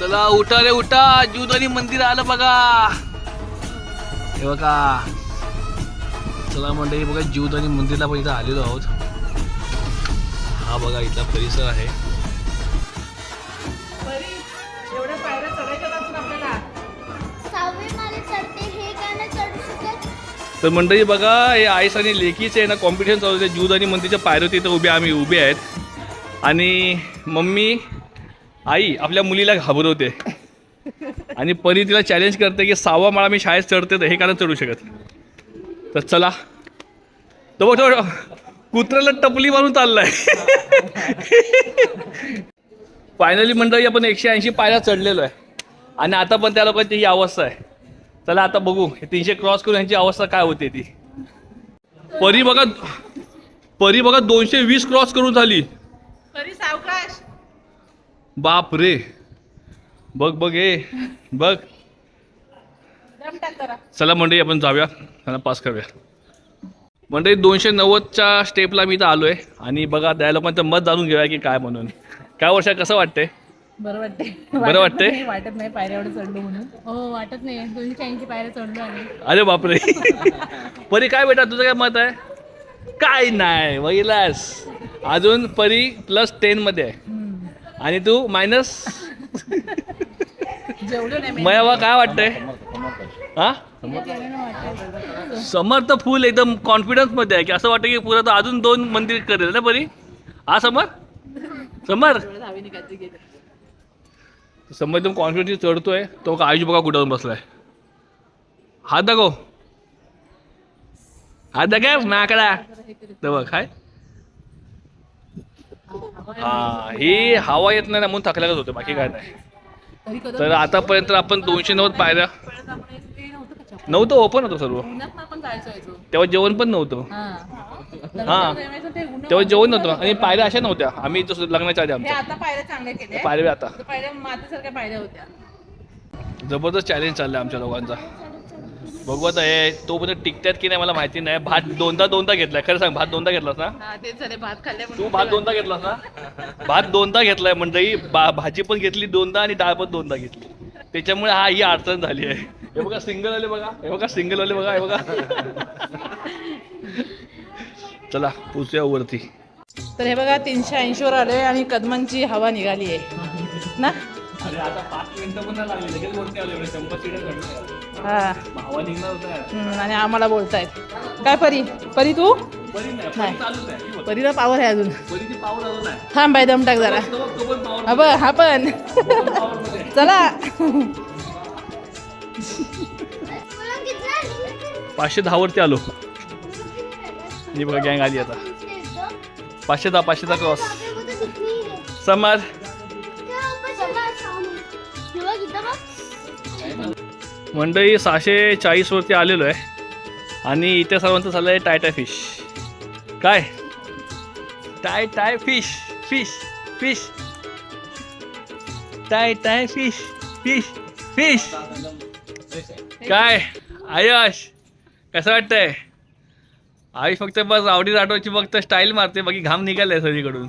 चला उठा रे उठा. जुदानी मंदिर आलं बघा. हे बघा. चला मंडळी बघा जीवदानी मंदिरला पण इथं आलेलो आहोत. हा बघा इथला परिसर आहे. हे तर मंडळी बघा हे आईस आणि लेकीचे ना कॉम्पिटिशन चालू आहे. जूद आणि मंदिरच्या पायऱ्यात इथं उभे आम्ही उभे आहेत. आणि मम्मी आई आपल्या मुलीला घाबरवते. आणि परी तिला चॅलेंज करते की सहावा माळा मी शाळेत चढते तर हे कारण चढू शकत तर चला. तो बघ कुत्र्याला टपली मारून चाललाय. फायनली मंडळी आपण एकशे ऐंशी पायऱ्या चढलेलो आहे. आणि आता पण त्या लोकांची ही अवस्था आहे. चला आता बघू. हे तीनशे क्रॉस करून यांची अवस्था काय होते ती. परी बघा परी बघा दोनशे वीस क्रॉस करून झाली. बाप रे. बघ बघ हे बघ. चला मंडळी आपण जाऊया. त्यांना पास करूया. मंडळी दोनशे नव्वदच्या स्टेपला मी इथं आलो आहे आणि बघा त्या लोकांचं मत जाणून घेऊया की काय म्हणून. काय वर्षा कसं वाटतंय? बरं वाटते बरं वाटतंय? नाही, वाटत नाही पायऱ्या एवढं चढलो म्हणून. हो वाटत नाही. दोनशे ऐंशी पायऱ्या चढलो आम्ही. अरे बापरे. परी काय बेटा तुझं काय मत आहे? काय नाही बघितलास अजून परी प्लस टेनमध्ये आहे. आणि तू मायनस. मयावा काय वाटतंय? हा? समर तर फुल एकदम कॉन्फिडन्समध्ये आहे. की असं वाटतं की पुरा तर अजून दोन मंदिर करेल ना बरी हा समर? समर. समर एकदम कॉन्फिडन्स चढतोय. तो का आयुष बघा कुठं जाऊन बसलाय. हात दाखव. हात दाखव माकडा. तर बघ काय हा ही हवा येत नाही ना म्हणून थकल्याच होते बाकी काय नाही. तरी आतापर्यंत आपण दोनशे नव्वद पायऱ्या नव्हतं ओपन होतं सर्व. तेव्हा जेवण पण नव्हतं. हा. तेव्हा जेवण नव्हतं आणि पायऱ्या अशा नव्हत्या. आम्ही लग्नाच्या आधी आमच्या. आता. पायऱ्या आता जबरदस्त चॅलेंज चाललंय आमच्या लोकांचा बघू आता हे तोपर्यंत टिकतात की नाही मला माहिती नाही. भात दोनदा दोनदा घेतलाय. खरं सांग भात दोनदा घेतलास ना? हा तेच झाले भात खाल्ल्या तू भात दोनदा घेतलास ना? भात दोनदा घेतलाय बा भाजी पण घेतली दोनदा आणि डाळ पण दोनदा घेतली. त्याच्यामुळे हा ही अडचण झाली आहे. हे बघा सिंगल आले बघा. हे बघा सिंगल आले बघा हे बघा. चला पुसूया वरती. तर हे बघा तीनशे ऐंशी वर आलोय आणि कदमांची हवा निघाली आहे. ना? आता पाच मिनिटं पण लागली. लगेच वरती आलो एवढे शंभर सीटर हा. होता हम्म, आणि आम्हाला बोलतायत. काय परी? परी तू? बरी नाही. नाही. पण चालूच आहे ही बघ. परीला पावर आहे अजून. बरीची थांब बाय दम टाक जरा. तो तो पण पाऊल हा बघ हा पण. चला. पाचशे दहा वरती आलो. ही बघा गँग आली आता. पाचशे दहा पाचशे दहा क्रॉस समर. मंडळी सहाशे चाळीस वरती आलेलो आहे. आणि इथे सर्वांचं चाललं आहे टाय टाय फिश. काय? Tie tie fish fish fish. Tie tie fish fish fish. काय? आयुष कसं वाटतंय? आयुष फक्त बस आवडी राठवायची फक्त स्टाईल मारते बाकी घाम निघालाय सगळीकडून.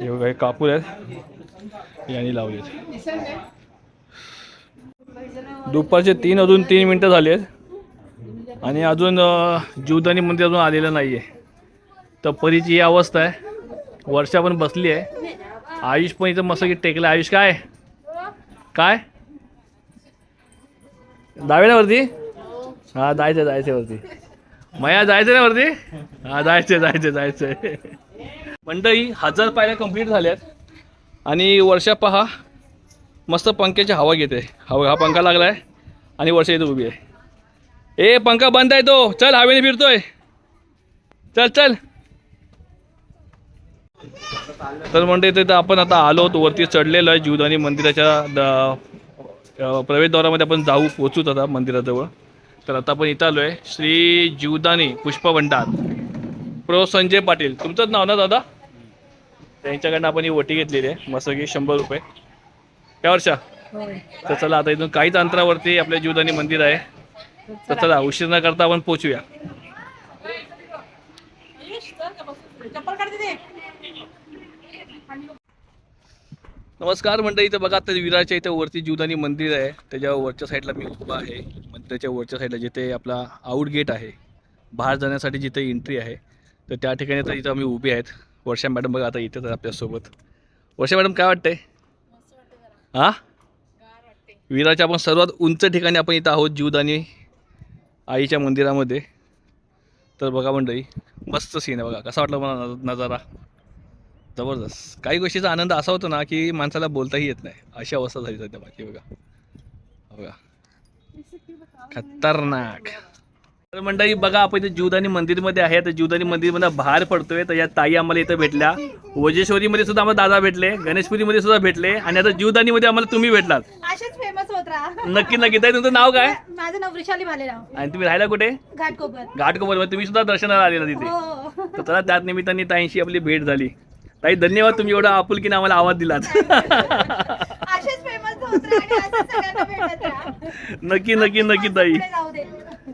हे कापूर आहेत. यांनी लावलेत दुपारचे तीन अजून तीन मिनटं झाली आहेत. आणि अजून जीवदानी मंदिर अजून आलेलं नाही आहे तर परीची ही अवस्था आहे. वर्षा पण बसली आहे. आयुष पण इथं मस्त टेकलं आयुष काय? काय? जावे ना वरती? हा जायचं जायचं वरती. मया जायचं ना वरती? हा जायचं जायचं जायचं मंडळी हजार पायऱ्या कंप्लीट झाल्यात. आणि वर्षा पहा मस्त पंख्याची हवा घेते. हवा हा पंखा लागलाय आणि वर्षा इथं उभी आहे. ए पंखा बंद आहे तो. चल हवेने फिरतोय. चल चल. तर म्हणजे तर आपण आता आलो होतो. वरती चढलेलो आहे. जीवदानी मंदिराच्या द प्रवेशद्वारामध्ये आपण जाऊ पोचूच आता मंदिराजवळ. तर आता आपण इथं आलो आहे श्री जीवदानी पुष्पभंडार. प्रो संजय पाटील तुमचंच नाव ना दादा? त्यांच्याकडनं आपण ही ओटी घेतलेली आहे. मस्त की शंभर रुपये. त्या वर्षा? तर चला आता इथून काहीच अंतरावरती आपल्या जीवदानी मंदिर आहे. तर चला उशीर न करता आपण पोचूया नमस्कार मंडळी इथं बघा तर विरारच्या इथं वरती जीवदानी मंदिर आहे. त्याच्या वरच्या साईडला मी उभा आहे. मंदिराच्या वरच्या साईडला जिथे आपला आउट गेट आहे बाहेर जाण्यासाठी जिथे एंट्री आहे तर त्या ठिकाणी तर इथं आम्ही उभे आहेत. वर्षा मॅडम बघा आता इथे तर आपल्यासोबत वर्षा मॅडम काय वाटतंय? हां? विरारच्या आपण सर्वात उंच ठिकाणी आपण इथं आहोत जीवदानी आईच्या मंदिरामध्ये. तर बघा मंडळी मस्त सीन आहे बघा. कसा वाटला मला नजारा? जबरदस्त. काही गोष्टीचा आनंद असा होतो ना की माणसाला बोलताही येत नाही. अशी अवस्था झाली सध्या माझी बघा. बघा. खतरनाक. तर मंडळी बघा आपण इथे जीवदानी मंदिरमध्ये आहे. तर जीवदानी मंदिरमध्ये बाहेर पडतोय. तर या ताई आम्हाला इथं भेटल्या. ओजेश्वरीमध्ये सुद्धा आम्हाला दादा भेटले. गणेशपुरीमध्ये सुद्धा भेटले. आणि आता जीवदानीमध्ये आम्हाला तुम्ही भेटलात. असेच फेमस होत राहा. नक्की नक्की. ताई तुमचं नाव काय? माझं नाव वृषाली भालेराव. आणि तुम्ही राहायला कुठे? घाटकोपर. घाटकोपरमध्ये तुम्ही सुद्धा दर्शनाला आलेला तिथे. हो. तर चला त्याच निमित्ताने ताईंशी आपली भेट झाली. ताई धन्यवाद तुम्ही एवढा आपुलकीने आम्हाला आवाज दिलात. असेच फेमस होत राहा आणि असेच सगळ्यांना भेटत राहा. नक्की नक्की नक्की ताई. पुढे जाऊ दे.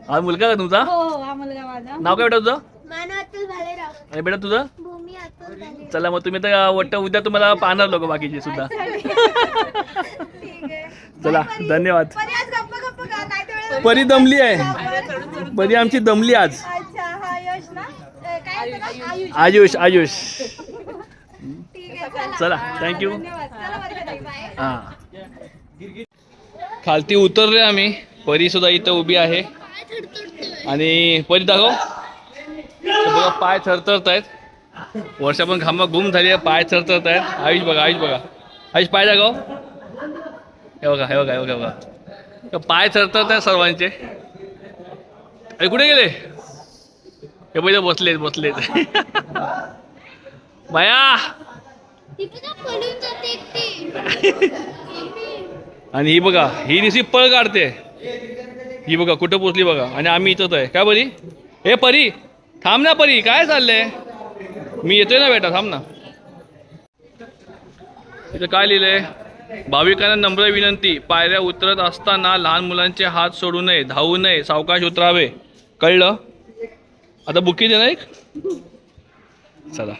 हा मुलगा का तुमचा? हो हो हा मुलगा माझा. नाव काय बेटा तुझं? मानव अतुल भालेराव. आणि बेटा तुझं? भूमी अतुल भालेराव. चला मग तुम्ही तर वाटतं उद्या तुम्हाला पाहणार लोक बाकीचे सुद्धा. ठीक आहे. चला धन्यवाद. परी आज गप्प गप्प का नाही तेवढं परी दमली आहे. परी आमची दमली आज. अच्छा हा यश ना? अ, काय होतं ना? आयुष आयुष. चला थँक्यू हा हां. खालती उतरले आम्ही. परी सुद्धा इथं उभी आहे. आणि परी दाखव. बघा पाय थरथरत आहेत वर्षा पण घामा गुम झाली आहे पाय थरथरत आहेत आयुष बघा आयुष बघा. आयुष पाय दाखव. हे बघा हे बघा हे बघा बघा. पाय थरथरत आहेत सर्वांचे. अरे कुठे गेले? हे पहिले बसलेत बसलेत. बाया! आणि ही बघा ही निशी पळ काढते. ही बघा कुठं पोचली बघा. आणि आम्ही इथंच आहे. काय परी? हे परी थांब ना परी. काय चाललंय? मी येतोय ना बेटा थांब ना. इथं काय लिहिलंय? भाविकांना नम्र विनंती. पायऱ्या उतरत असताना लहान मुलांचे हात सोडू नये धावू नये सावकाश उतरावे. कळलं? आता बुकी दे ना एक. चला.